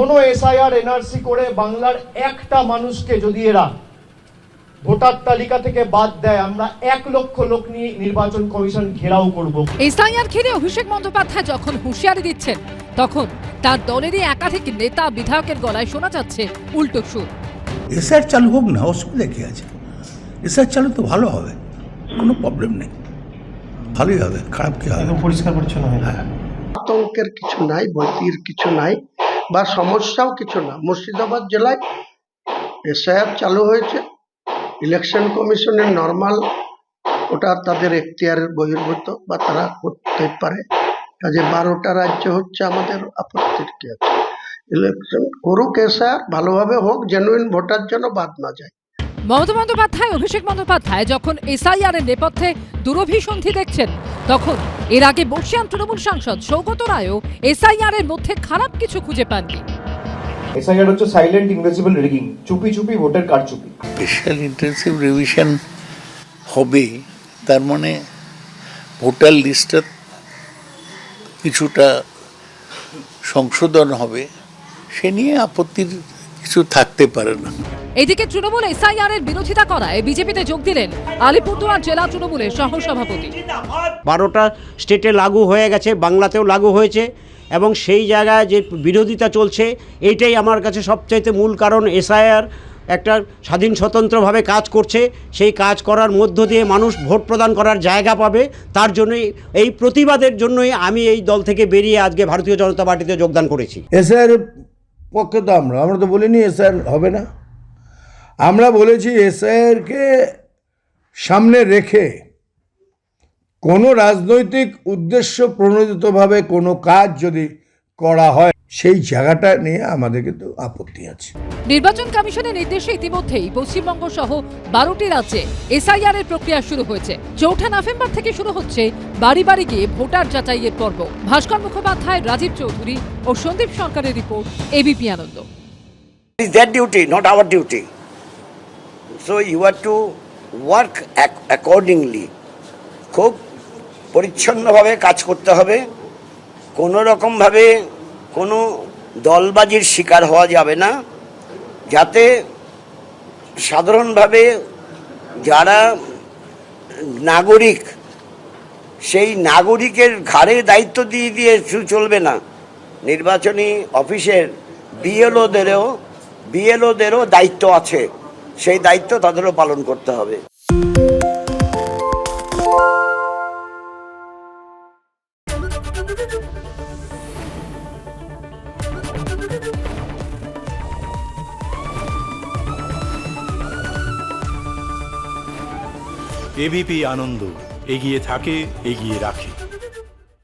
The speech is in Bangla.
কোনো এসআইআর এনআরসি করে বাংলার একটা মানুষকে যদি এরা ভোটার তালিকা থেকে বাদ দেয় আমরা এক লক্ষ লোক নিয়ে নির্বাচন কমিশন ঘেরাও করব। এসআইআর ঘিরে অভিষেক বন্দ্যোপাধ্যায় যখন হুঁশিয়ারি দিচ্ছেন তখন তার দলেরই একাধিক নেতা বিধায়কের গলায় শোনা যাচ্ছে উল্টো সুর। এসআর চালু হোক না অসুবিধা কী আছে? এসআর চালু তো ভালো হবে কোনো প্রবলেম নেই। ভালোই হবে খারাপ কী হবে? পরিষ্কার পরিচ্ছন্ন হয়ে হ্যাঁ। আতঙ্কের কিছু নাই ভীতির কিছু নাই। বা সমস্যাও কিছু না। মুর্শিদাবাদ জেলায় এসআইআর চালু হয়েছে। ইলেকশন কমিশনের নর্মাল ওটা তাদের এখতিয়ারের বহির্ভূত বা তারা করতে পারে। কাজে বারোটা রাজ্য হচ্ছে আমাদের আপত্তির কি আছে ইলেকশন করুক এসআইআর, ভালোভাবে হোক জেনুইন ভোটার জন্য বাদ না যায়। মমতা বন্দ্যোপাধ্যায় অভিষেক বন্দ্যোপাধ্যায় যখন এসআইআর এর নেপথ্যে দুরভিসন্ধি দেখছেন তখন এর আগে বর্ষিয়ান তৃণমূল সাংসদ সৌগত রায়ও এসআইআর এর মধ্যে খারাপ কিছু খুঁজে পাননি। এসআইআর হচ্ছে সাইলেন্ট ইনভিজিবল রিগিং চুপি চুপি ভোটের কারচুপি। স্পেশাল ইন্টেন্সিভ রিভিশন হবে তার মানে ভোটার লিস্টটা কিছুটা সংশোধন হবে সে নিয়ে আপত্তির কিছু থাকতে পারে না। এদিকে তৃণমূল এসআইআর এর বিরোধিতা করায় বিজেপিতে যোগ দিলেন আলিপুরদুয়ার জেলা তৃণমূলের সহসভাপতি। বারোটা স্টেটে লাগু হয়ে গেছে বাংলাতেও লাগু হয়েছে এবং সেই জায়গায় যে বিরোধিতা চলছে এইটাই আমার কাছে সবচাইতে মূল কারণ। এসআইআর একটা স্বাধীন স্বতন্ত্রভাবে কাজ করছে সেই কাজ করার মধ্য দিয়ে মানুষ ভোট প্রদান করার জায়গা পাবে। তার জন্যই এই প্রতিবাদের জন্যই আমি এই দল থেকে বেরিয়ে আজকে ভারতীয় জনতা পার্টিতে যোগদান করেছি। এসআর পক্ষে তো আমরা আমরা তো বলিনি এসআর হবে না। আমরা বলেছি এসআরকে সামনে রেখে কোনো রাজনৈতিক উদ্দেশ্য প্রণোদিতভাবে কোনো কাজ যদি করা হয় সেই জায়গাটা নিয়ে আমাদের কিন্তু আপত্তি আছে। নির্বাচন কমিশনের নির্দেশে ইতিমধ্যেই পশ্চিমবঙ্গ সহ বারোটি রাজ্যে এসআইআর এর প্রক্রিয়া শুরু হয়েছে। চৌঠা নভেম্বর থেকে শুরু হচ্ছে বাড়ি বাড়ি গিয়ে ভোটার যাচাইয়ের পর্ব। ভাস্কর মুখোপাধ্যায় রাজীব চৌধুরী ও সন্দীপ সরকারের report ABP Ananda. Their duty, not our duty. So you are to work accordingly খুব পরিচ্ছন্নভাবে কাজ করতে হবে। কোনো রকমভাবে কোনো দলবাজির শিকার হওয়া যাবে না। যাতে সাধারণভাবে যারা নাগরিক, সেই নাগরিকের ঘাড়ে দায়িত্ব দিয়ে দিয়ে চলবে না। নির্বাচনী অফিসের বিএলওদেরও বিএলওদেরও দায়িত্ব আছে। সেই দায়িত্ব তাদেরও পালন করতে হবে। এবিপি আনন্দ এগিয়ে থাকে এগিয়ে রাখে।